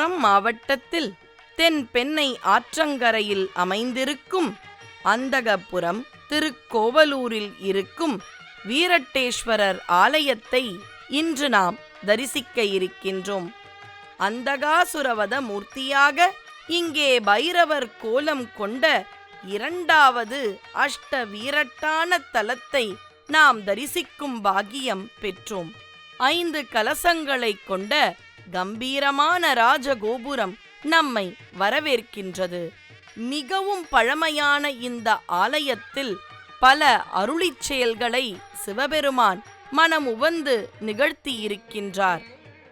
விழுப்புரம் மாவட்டத்தில் தென் பெண்ணை ஆற்றங்கரையில் அமைந்திருக்கும் அந்தகபுரம் திருக்கோவலூரில் இருக்கும் வீரட்டேஸ்வரர் ஆலயத்தை இன்று நாம் தரிசிக்க இருக்கின்றோம். அந்தகாசுரவத மூர்த்தியாக இங்கே பைரவர் கோலம் கொண்ட இரண்டாவது அஷ்ட வீரட்டான தலத்தை நாம் தரிசிக்கும் பாக்கியம் பெற்றோம். ஐந்து கலசங்களைக் கொண்ட கம்பீரமான ராஜகோபுரம் நம்மை வரவேற்கின்றது. மிகவும் பழமையான இந்த ஆலயத்தில் பல அருளிச் செயல்களை சிவபெருமான் மனம் உவந்து நிகழ்த்தியிருக்கின்றார்.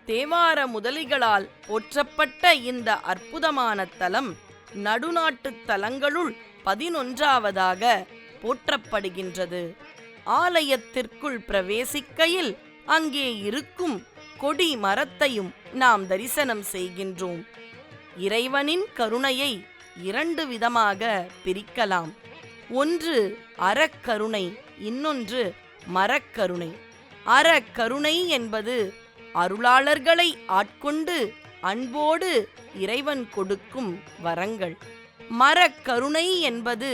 தேவார முதலிகளால் போற்றப்பட்ட இந்த அற்புதமான தலம் நடுநாட்டுத் தலங்களுள் பதினொன்றாவதாக போற்றப்படுகின்றது. ஆலயத்திற்குள் பிரவேசிக்கையில் அங்கே இருக்கும் கொடி மரத்தையும் நாம் தரிசனம் செய்கின்றோம். இறைவனின் கருணையை இரண்டு விதமாக பிரிக்கலாம். ஒன்று அறக்கருணை இன்னொன்று மரக்கருணை. அறக்கருணை என்பது அருளாளர்களை ஆட்கொண்டு அன்போடு இறைவன் கொடுக்கும் வரங்கள். மரக்கருணை என்பது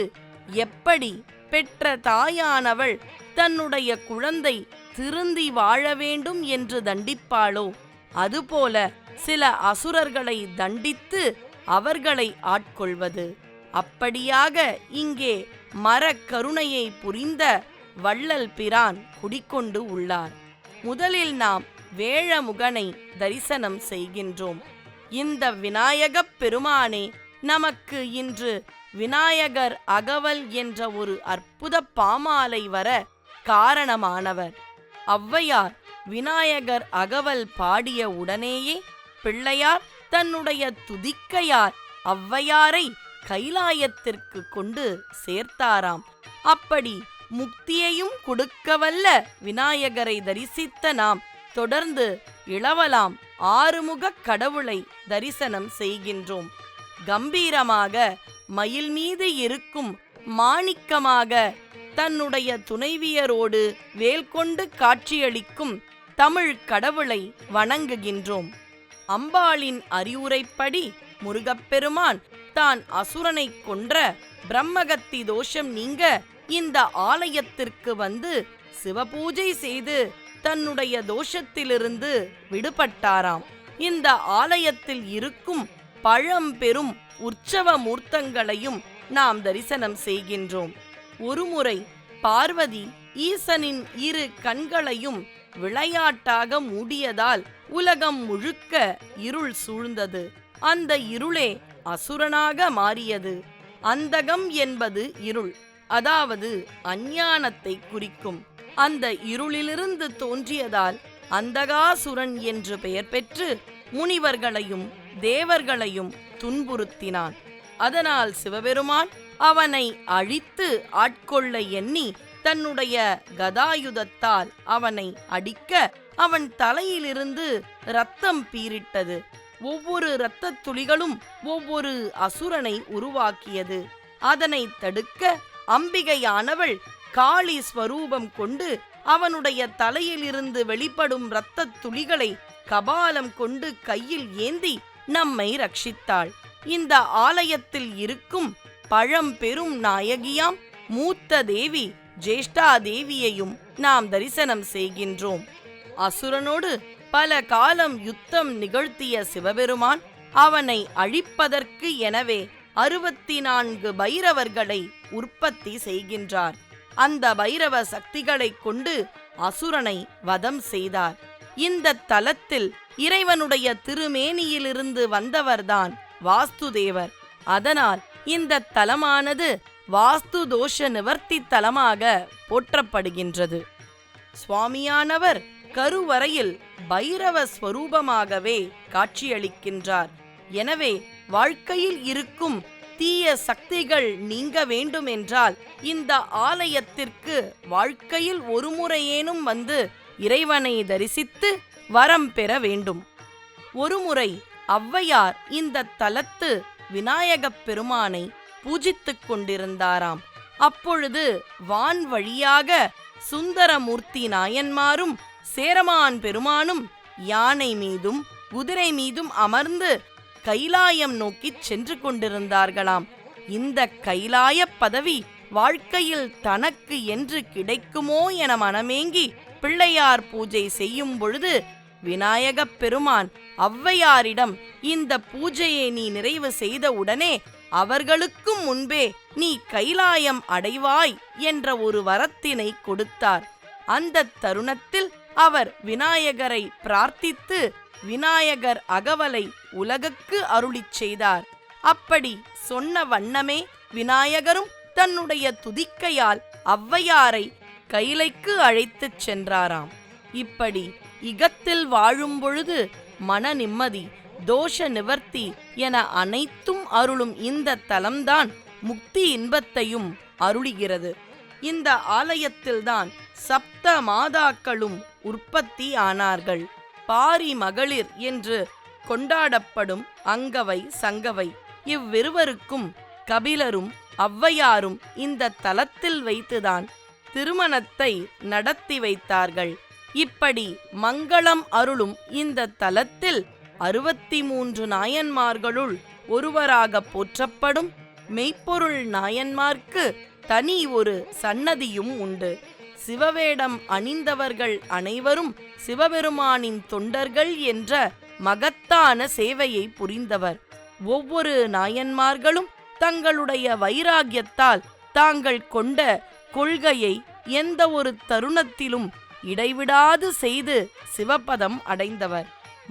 எப்படி பெற்ற தாயானவள் தன்னுடைய குழந்தை திருந்தி வாழ வேண்டும் என்று தண்டிப்பாளோ? அதுபோல சில அசுரர்களை தண்டித்து அவர்களை ஆட்கொள்வது. அப்படியாக இங்கே மரக்கருணையை புரிந்த வள்ளல் பிரான் குடிக்கொண்டு உள்ளார். முதலில் நாம் வேழமுகனை தரிசனம் செய்கின்றோம். இந்த விநாயகப் பெருமானே நமக்கு இன்று விநாயகர் அகவல் என்ற ஒரு அற்புத பாமாலை வர காரணமானவர். ஔவையார் விநாயகர் அகவல் பாடிய உடனேயே பிள்ளையார் தன்னுடைய துதிக்கையார் ஔவையாரை கைலாயத்திற்கு கொண்டு சேர்த்தாராம். அப்படி முக்தியையும் கொடுக்கவல்ல விநாயகரை தரிசித்த நாம் தொடர்ந்து இளவலாம் ஆறுமுகக் கடவுளை தரிசனம் செய்கின்றோம். கம்பீரமாக மயில் மீது இருக்கும் மாணிக்கமாக தன்னுடைய துணைவியரோடு வேல் கொண்டு காட்சியளிக்கும் தமிழ் கடவுளை வணங்குகின்றோம். அம்பாளின் அறிவுரைப்படி முருகப்பெருமான் தான் அசுரனை கொன்ற பிரம்மகத்தி தோஷம் நீங்க இந்த ஆலயத்திற்கு வந்து சிவபூஜை செய்து தன்னுடைய தோஷத்திலிருந்து விடுபட்டாராம். இந்த ஆலயத்தில் இருக்கும் பழம்பெரும் உற்சவ மூர்த்தங்களையும் நாம் தரிசனம் செய்கின்றோம். ஒருமுறை பார்வதி ஈசனின் இரு கண்களையும் விளையாட்டாக மூடியதால் உலகம் முழுக்க இருள் சூழ்ந்தது. அந்த இருளே அசுரனாக மாறியது. அந்தகம் என்பது இருள் அதாவது அஞ்ஞானத்தை குறிக்கும். அந்த இருளிலிருந்து தோன்றியதால் அந்தகாசுரன் என்று பெயர் பெற்று முனிவர்களையும் தேவர்களையும் துன்புறுத்தினான். அதனால் சிவபெருமான் அவனை அழித்து ஆட்கொள்ள எண்ணி தன்னுடைய கதாயுதத்தால் அவனை அடிக்க அவன் தலையிலிருந்து ரத்தம் பீரிட்டது ஒவ்வொரு இரத்தத் துளிகளும் ஒவ்வொரு அசுரனை உருவாக்கியது. அதனை தடுக்க அம்பிகையானவள் காளி ஸ்வரூபம் கொண்டு அவனுடைய தலையிலிருந்து வெளிப்படும் இரத்தத் துளிகளை கபாலம் கொண்டு கையில் ஏந்தி நம்மை ரட்சித்தாள். இந்த ஆலயத்தில் இருக்கும் பழம் பெரும் நாயகியாம் மூத்த தேவி ஜேஷ்டா தேவியையும் நாம் தரிசனம் செய்கின்றோம். அசுரனோடு பல காலம் யுத்தம் நிகழ்த்திய சிவபெருமான் அவனை அழிப்பதற்கு எனவே அறுபத்தி நான்கு பைரவர்களை உற்பத்தி செய்கின்றார். அந்த பைரவ சக்திகளைக் கொண்டு அசுரனை வதம் செய்தார். இந்த தலத்தில் இறைவனுடைய திருமேனியிலிருந்து வந்தவர்தான் வாஸ்துதேவர். அதனால் இந்த தலமானது வாஸ்து தோஷ நிவர்த்தி தலமாக போற்றப்படுகின்றது. சுவாமியானவர் கருவறையில் பைரவ ஸ்வரூபமாகவே காட்சியளிக்கின்றார். எனவே வாழ்க்கையில் இருக்கும் தீய சக்திகள் நீங்க வேண்டுமென்றால் இந்த ஆலயத்திற்கு வாழ்க்கையில் ஒருமுறையேனும் வந்து இறைவனை தரிசித்து வரம் பெற வேண்டும். ஒருமுறை ஔவையார் இந்த தலத்து விநாயகப் பெருமானை பூஜித்துக் கொண்டிருந்தாராம். அப்பொழுது வான் வழியாக சுந்தரமூர்த்தி நாயன்மாரும் சேரமான் பெருமானும் யானை மீதும் குதிரை மீதும் அமர்ந்து கைலாயம் நோக்கிச் சென்று கொண்டிருந்தார்களாம். இந்த கைலாய பதவி வாழ்க்கையில் தனக்கு என்று கிடைக்குமோ என மனமேங்கி பிள்ளையார் பூஜை செய்யும் பொழுது விநாயகப் பெருமான் ஔவையாரிடம் இந்த பூஜையை நீ நிறைவு செய்தவுடனே அவர்களுக்கும் முன்பே நீ கைலாயம் அடைவாய் என்ற ஒரு வரத்தினை கொடுத்தார். அந்த தருணத்தில் அவர் விநாயகரை பிரார்த்தித்து விநாயகர் அகவலை உலகுக்கு அருளிச் செய்தார். அப்படி சொன்ன வண்ணமே விநாயகரும் தன்னுடைய துதிக்கையால் ஔவையாரை கைலைக்கு அழைத்துச் சென்றாராம். இப்படி இகத்தில் வாழும் பொழுது மன நிம்மதி தோஷ நிவர்த்தி என அனைத்தும் அருளும் இந்த தலம்தான் முக்தி இன்பத்தையும் அருளுகிறது. இந்த ஆலயத்தில்தான் சப்த மாதாக்களும் உற்பத்தி ஆனார்கள். பாரி மகளிர் என்று கொண்டாடப்படும் அங்கவை சங்கவை இவ்விருவருக்கும் கபிலரும் ஔவையாரும் இந்த தலத்தில் வைத்துதான் திருமணத்தை நடத்தி வைத்தார்கள். இப்படி மங்களம் அருளும் இந்த தலத்தில் அறுபத்தி மூன்று நாயன்மார்களுள் ஒருவராக போற்றப்படும் மெய்ப்பொருள் நாயன்மார்க்கு தனி ஒரு சன்னதியும் உண்டு. சிவவேடம் அணிந்தவர்கள் அனைவரும் சிவபெருமானின் தொண்டர்கள் என்ற மகத்தான சேவையை புரிந்தவர். ஒவ்வொரு நாயன்மார்களும் தங்களுடைய வைராகியத்தால் தாங்கள் கொண்ட கொள்கையை எந்த ஒரு தருணத்திலும் இடைவிடாது செய்து சிவபதம் அடைந்தவர்.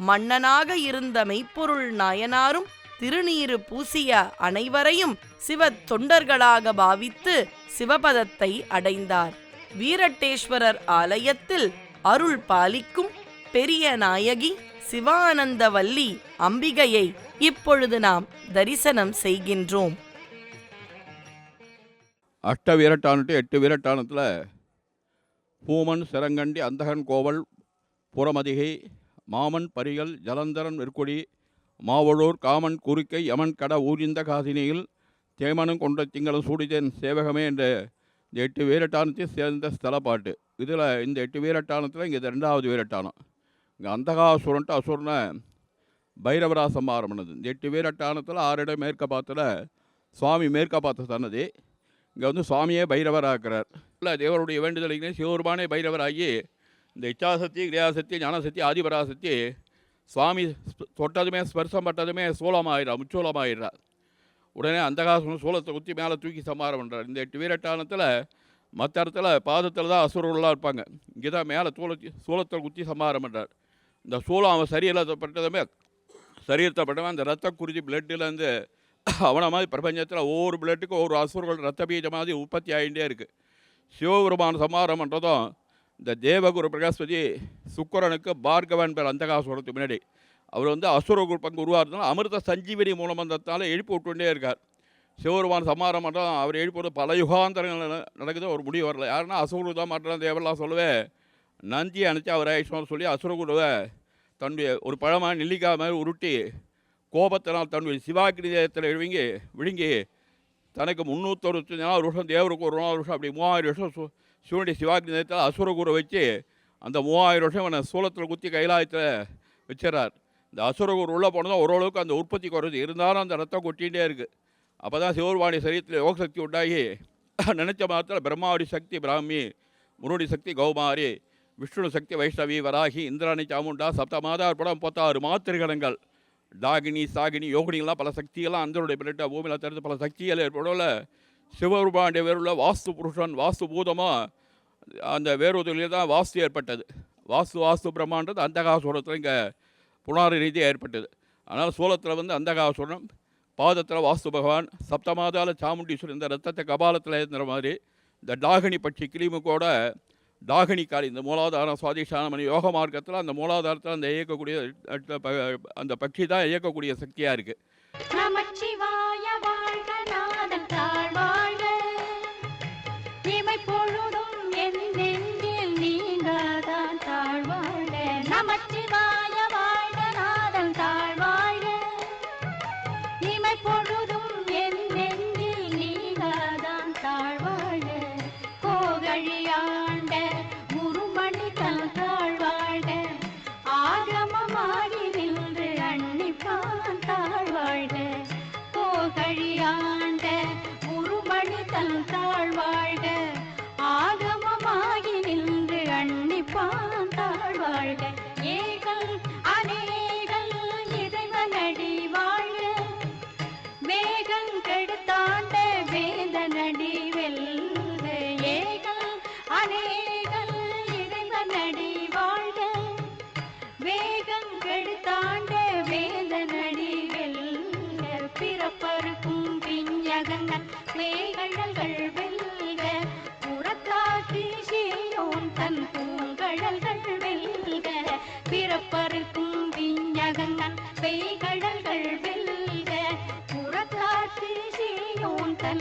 மன்னனாக இருந்த மெய்ப்பொருள் நாயனாரும் திருநீரு பூசிய அனைவரையும் சிவ தொண்டர்களாக பாவித்து சிவபதத்தை அடைந்தார். வீரட்டேஸ்வரர் ஆலயத்தில் அருள் பாலிக்கும் பெரிய நாயகி சிவானந்தவல்லி அம்பிகையை இப்பொழுது நாம் தரிசனம் செய்கின்றோம். அஷ்ட வீரட்டானுட்டு எட்டு வீரட்டானத்தில் பூமன் சிரங்கண்டி அந்தகன் கோவல் புறமதிகை மாமன் பரிகள் ஜலந்தரன் நெற்கொடி மாவழூர் காமன் குறுக்கை யமன் கட ஊரிந்த காசினியில் தேமனும் கொண்ட திங்களும் சூடிதேன் சேவகமே என்ற இந்த எட்டு வீரட்டானத்தை சேர்ந்த ஸ்தல பாட்டு இதில் இந்த எட்டு வீரட்டானத்தில் இங்கே இது ரெண்டாவது வீரட்டானம். இங்கே அந்தகாசுரன்ட்டு அசுரனை பைரவராசம் ஆரம்பினது இந்த எட்டு வீரட்டானத்தில் ஆறிடம் மேற்க பாத்தில் சுவாமி மேற்க பார்த்த சன்னதி இங்கே வந்து சுவாமியே பைரவராக்கிறார். இல்லை தேவருடைய வேண்டுதலுக்கு சிவபெருமானே பைரவராகி இந்த இச்சாசக்தி கிரியாசக்தி ஞானசக்தி ஆதிபராசக்தி சுவாமி தொட்டதுமே ஸ்பர்சம் பட்டதுமே சூலமாயிரா முச்சூலமாயிடுறார் உடனே அந்தகாசுரன் சூலத்தை குத்தி மேலே தூக்கி சம்மாரம் பண்ணுறார் இந்த எட்டு வீரட்டானத்தில் மற்ற இடத்துல பாதத்தில் தான் அசுரர்களாக இருப்பாங்க. இங்கே தான் மேலே சூலத்தி சூலத்தில் குத்தி சம்மாரம் பண்ணுறார் இந்த சூலம் அவன் சரீரத்தை பட்டதுமே சரீரத்தை பட்டவன் அந்த ரத்த குருதி பிளட்டிலேருந்து அவனை மாதிரி பிரபஞ்சத்தில் ஒவ்வொரு பிளட்டுக்கும் ஒவ்வொரு அசுரர்கள் ரத்த பீஜ மாதிரி உற்பத்தி ஆகிட்டே இருக்குது சிவபெருமான் சமாரம் பண்ணுறதும் இந்த தேவகுரு பிரகஸ்பதி சுக்கரனுக்கு பார்கவன் பேர் அந்தகாசுரத்துக்கு முன்னாடி. அவர் வந்து அசுர குருப்பங்கு உருவாகிறதுனால அமிர்த சஞ்சீவனி மூலமந்தத்தால் எழுப்பி விட்டுட்டே இருக்கார். சிவபெருமான் சமாரம் பண்ணுறோம் அவர் எழுப்பி பல யுகாந்தரங்கள் நடக்குது ஒரு முடிவு வரல. யாருன்னா அசுர தான் மாட்டேன் தேவெல்லாம் சொல்லவே நந்தி அணைச்சி அவர் ஆயிடுச்சோன்னு சொல்லி அசுரகுருவை தன்னுடைய ஒரு பழமாக நெல்லிக்காய் மாதிரி உருட்டி கோபத்தினால் தன்னுடைய சிவாக்கினி தேயத்தில் விழுங்கி விழுங்கி தனக்கு முந்நூற்றறுபத்தி நாலு வருஷம் தேவருக்கு ஒரு நாலு வருஷம் அப்படி மூவாயிரம் வருஷம் சு- சிவனுடைய சிவாக்கினி தேயத்தில் அசுரகுரை வச்சு அந்த மூவாயிரம் வருஷம் அவனை சூலத்தில் குத்தி கைலாயத்தில் வச்சிடறார். இந்த அசுரகுரு உள்ளே போனதும் ஓரளவுக்கு அந்த உற்பத்தி குறைஞ்சி இருந்தாலும் அந்த ரத்தம் கொட்டிகிட்டே இருக்குது அப்போ தான் சிவபெருமானி சரீரத்தில் யோகசக்தி உண்டாகி நினச்ச மாதத்தில் பிரம்மாவுடி சக்தி பிராமி முருடி சக்தி கௌமாரி விஷ்ணு சக்தி வைஷ்ணவி வராகி இந்திராணி சாமுண்டா சப்தமாதா படம் முப்பத்தாறு மாத்திருகணங்கள் டாகினி சாகினி யோகினிகள்லாம் பல சக்திகள்லாம் அந்தருடைய பிள்ளைட்ட பூமியில் தடுத்து பல சக்திகள் ஏற்படல சிவபெருமானுடைய வேறுள்ள வாஸ்து புருஷன் வாஸ்து பூதமாக அந்த வேறுவதிலே தான் வாஸ்து ஏற்பட்டது. வாஸ்து வாஸ்து பிரம்மான்றது அந்தகாசுரத்தில் இங்கே புனாரி ரீதியாக ஏற்பட்டது. அதனால் சோளத்தில் வந்து அந்தகாசுரம் பாதத்தில் வாஸ்து பகவான் சப்தமாதால சாமுண்டீஸ்வரர் இந்த ரத்தத்தை கபாலத்தில் இருந்த மாதிரி இந்த டாகினி பட்சி கிளிமுக்கோட டாகினி இந்த மூலாதாரம் சுவாதிஷ்டானமணி யோக மார்க்கத்தில் அந்த மூலாதாரத்தில் அந்த இயக்கக்கூடிய ப- அந்த பட்சி தான் இயக்கக்கூடிய சக்தியாக இருக்குது நமச்சிவாய வாழ்க நாதன் தாழ் வாழ்க. இமை பொழுது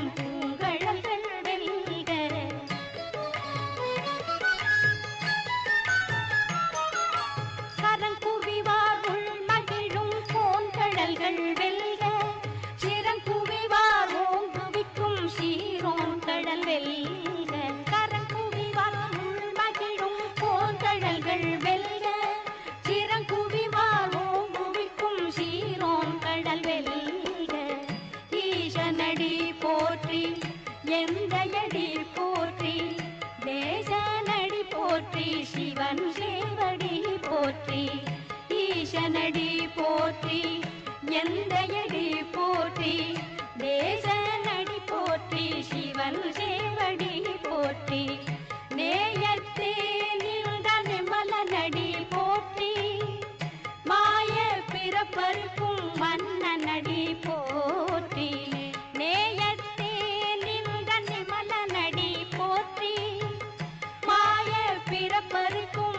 Thank you. போற்றி ஈசனடி போற்றி எந்தையடி போற்றி தேசனடி போற்றி சிவன் சேவடி போற்றி நேயத்தே நின்ற நிமலனடி போற்றி மாய பிறப்பருக்கும் மன்னனடி போற்றி நேயத்தே நின்ற நிமலனடி போற்றி மாய பிறப்பருக்கும்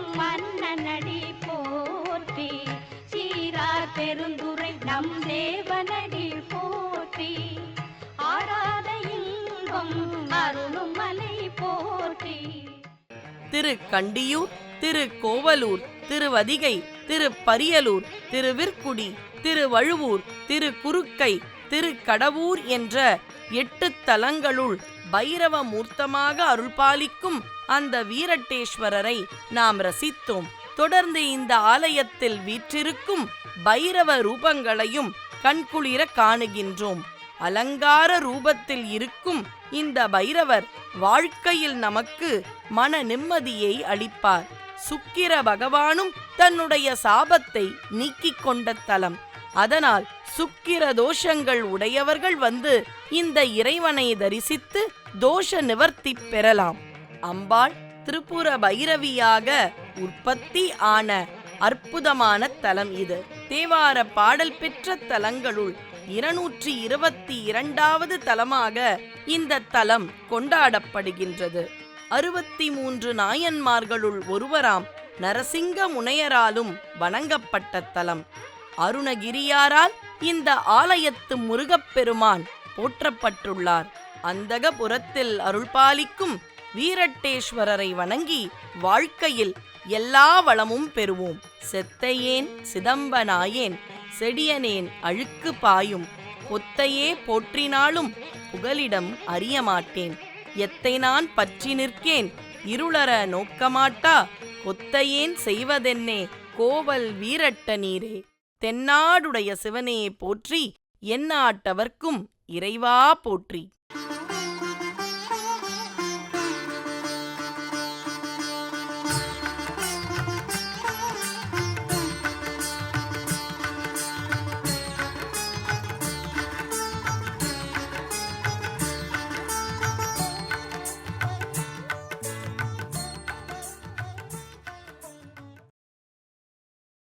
நம் தேவனடி போற்றி ஆராத இன்பம் அருளும் மலை போற்றி. திரு கண்டியூர் திரு கோவலூர் திருவதிகை திரு பரியலூர் திருவிற்குடி திருவழுவூர் திரு குறுக்கை திரு கடவூர் என்ற எட்டு தலங்களுள் பைரவ மூர்த்தமாக அருள்பாலிக்கும் அந்த வீரட்டேஸ்வரரை நாம் ரசித்தோம். தொடர்ந்து இந்த ஆலயத்தில் வீற்றிருக்கும் பைரவ ரூபங்களையும் கண்குளிர காணுகின்றோம். அலங்கார ரூபத்தில் இருக்கும் இந்த பைரவர் வாழ்க்கையில் நமக்கு மன நிம்மதியை அளிப்பார். சுக்கிர பகவானும் தன்னுடைய சாபத்தை நீக்கிக் கொண்ட தலம். அதனால் சுக்கிர தோஷங்கள் உடையவர்கள் வந்து இந்த இறைவனை தரிசித்து தோஷ நிவர்த்தி பெறலாம். அம்பாள் திரிபுர பைரவியாக உற்பத்தி ஆன அற்புதமான தலம் இது. தேவார பாடல் பெற்ற தலங்களுள் இருநூற்றி இருபத்தி இரண்டாவது தலமாக இந்த தலம் கொண்டாடப்படுகின்றது. அறுபத்தி மூன்று நாயன்மார்களுள் ஒருவராம் நரசிங்க முனையராலும் வணங்கப்பட்ட தலம். அருணகிரியாரால் இந்த ஆலயத்து முருகப்பெருமான் போற்றப்பட்டுள்ளார். அந்தகபுரத்தில் அருள்பாலிக்கும் வீரட்டேஸ்வரரை வணங்கி வாழ்க்கையில் எல்லா வளமும் பெறுவோம். செத்தையேன் சிதம்பனாயேன் செடியனேன் அழுக்கு பாயும். பொத்தையே போற்றினாலும் புகலிடம் அறிய மாட்டேன். எத்தை நான் பற்றி நிற்கேன்? இருளற நோக்கமாட்டா? கொத்தையேன் செய்வதென்னே கோவல் வீரட்ட நீரே. தென்னாடுடைய சிவனே போற்றி என்னாட்டவர்க்கும் இறைவா போற்றி.